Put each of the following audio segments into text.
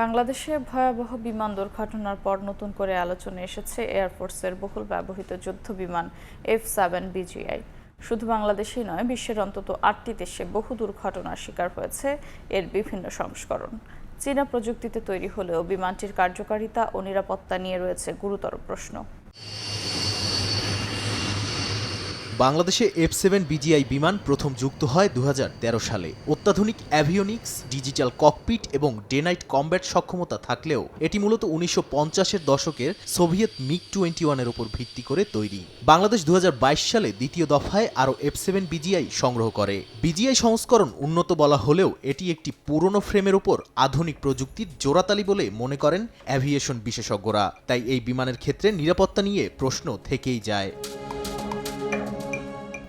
বাংলাদেশে ভয়াবহ বিমান দুর্ঘটনার পর নতুন করে আলোচনা এসেছে এয়ারফোর্সের বহুল ব্যবহৃত যুদ্ধ বিমান এফ সেভেন বিজিআই শুধু বাংলাদেশেই নয়, বিশ্বের অন্তত আটটি দেশে বহু দুর্ঘটনার শিকার হয়েছে এর বিভিন্ন সংস্করণ। চীনা প্রযুক্তিতে তৈরি হলেও বিমানটির কার্যকারিতা ও নিরাপত্তা নিয়ে রয়েছে গুরুতর প্রশ্ন। বাংলাদেশে এফ সেভেন বিজিআই বিমান প্রথম যুক্ত হয় দু হাজার তেরো সালে। অত্যাধুনিক অ্যাভিওনিক্স ডিজিটাল ককপিট এবং ডে নাইট কমব্যাট সক্ষমতা থাকলেও এটি মূলত উনিশশো পঞ্চাশের দশকের সোভিয়েত মিগ টোয়েন্টি ওয়ানের উপর ভিত্তি করে তৈরি। বাংলাদেশ দু হাজার বাইশ সালে দ্বিতীয় দফায় আরও এফ সেভেন বিজিআই সংগ্রহ করে। বিজিআই সংস্করণ উন্নত বলা হলেও এটি একটি পুরনো ফ্রেমের উপর আধুনিক প্রযুক্তির জোড়াতালি বলে মনে করেন অ্যাভিয়েশন বিশেষজ্ঞরা। তাই এই বিমানের ক্ষেত্রে নিরাপত্তা নিয়ে প্রশ্ন থেকেই যায়।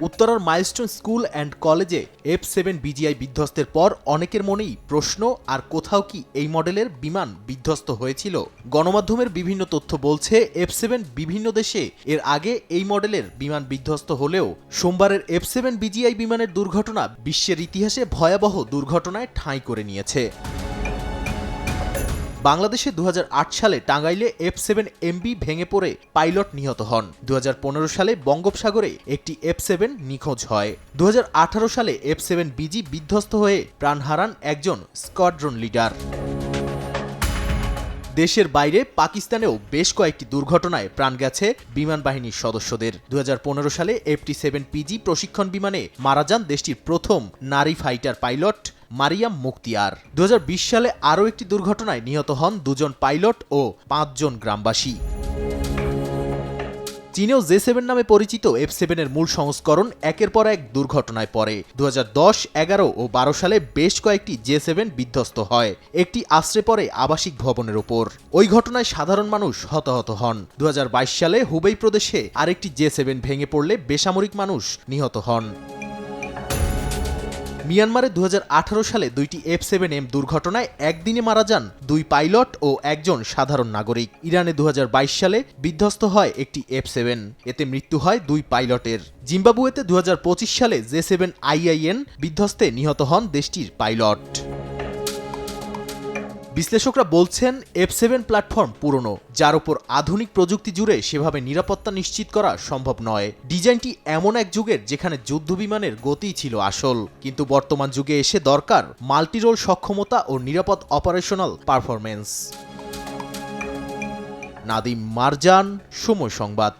উত্তরার মাইলস্টোন স্কুল অ্যান্ড কলেজে এফ সেভেন বিজিআই বিধ্বস্তের পর অনেকের মনেই প্রশ্ন, আর কোথাও কি এই মডেলের বিমান বিধ্বস্ত হয়েছিল? গণমাধ্যমের বিভিন্ন তথ্য বলছে এফ সেভেন বিভিন্ন দেশে এর আগে এই মডেলের বিমান বিধ্বস্ত হলেও সোমবারের এফ সেভেন বিজিআই বিমানের দুর্ঘটনা বিশ্বের ইতিহাসে ভয়াবহ দুর্ঘটনায় ঠাঁই করে নিয়েছে। বাংলাদেশে দু হাজার আট সালে টাঙ্গাইলে এফ সেভেন এমবি ভেঙে পড়ে পাইলট নিহত হন। দু হাজার পনেরো সালে বঙ্গোপসাগরে একটি এফ সেভেন নিখোঁজ হয়। দু হাজার আঠারো সালে এফ সেভেন বিজি বিধ্বস্ত হয়ে প্রাণ হারান একজন স্কোয়াড্রন লিডার। দেশের বাইরে পাকিস্তানেও বেশ কয়েকটি দুর্ঘটনায় প্রাণ গেছে বিমান বাহিনীর সদস্যদের। দু হাজার পনেরো সালে এফটি সেভেন পিজি প্রশিক্ষণ বিমানে মারা যান দেশটির প্রথম নারী ফাইটার পাইলট মারিয়াম মুক্তিয়ার দু হাজার বিশ সালে আরও একটি দুর্ঘটনায় নিহত হন দুজন পাইলট ও পাঁচজন গ্রামবাসী। চীনেও জে সেভেন নামে পরিচিত এফ সেভেনের মূল সংস্করণ একের পর এক দুর্ঘটনায় পড়ে। দু দশ, এগারো ও বারো সালে বেশ কয়েকটি জে সেভেন বিধ্বস্ত হয়। একটি আশ্রে পড়ে আবাসিক ভবনের ওপর। ওই ঘটনায় সাধারণ মানুষ হতাহত হন। দু হাজার বাইশ সালে হুবেই প্রদেশে আরেকটি জে সেভেন ভেঙে পড়লে বেসামরিক মানুষ নিহত হন। মিয়ানমারে দু হাজার আঠারো সালে দুইটি এফ সেভেন এম দুর্ঘটনায় একদিনে মারা যান দুই পাইলট ও একজন সাধারণ নাগরিক। ইরানে দু হাজার বাইশ সালে বিধ্বস্ত হয় একটি এফ সেভেন। এতে মৃত্যু হয় দুই পাইলটের। জিম্বাবুয়েতে দু হাজার পঁচিশ সালে জে সেভেন আইআইএন বিধ্বস্তে নিহত হন দেশটির পাইলট। বিশ্লেষকরা বলছেন এফ সেভেন প্ল্যাটফর্ম পুরনো, যার উপর আধুনিক প্রযুক্তি জুড়ে সেভাবে নিরাপত্তা নিশ্চিত করা সম্ভব নয়। ডিজাইনটি এমন এক যুগের, যেখানে যুদ্ধ বিমানের গতিই ছিল আসল। কিন্তু বর্তমান যুগে এসে দরকার মাল্টিরোল সক্ষমতা ও নিরাপদ অপারেশনাল পারফরমেন্স নাদিম মারজান, সময় সংবাদ।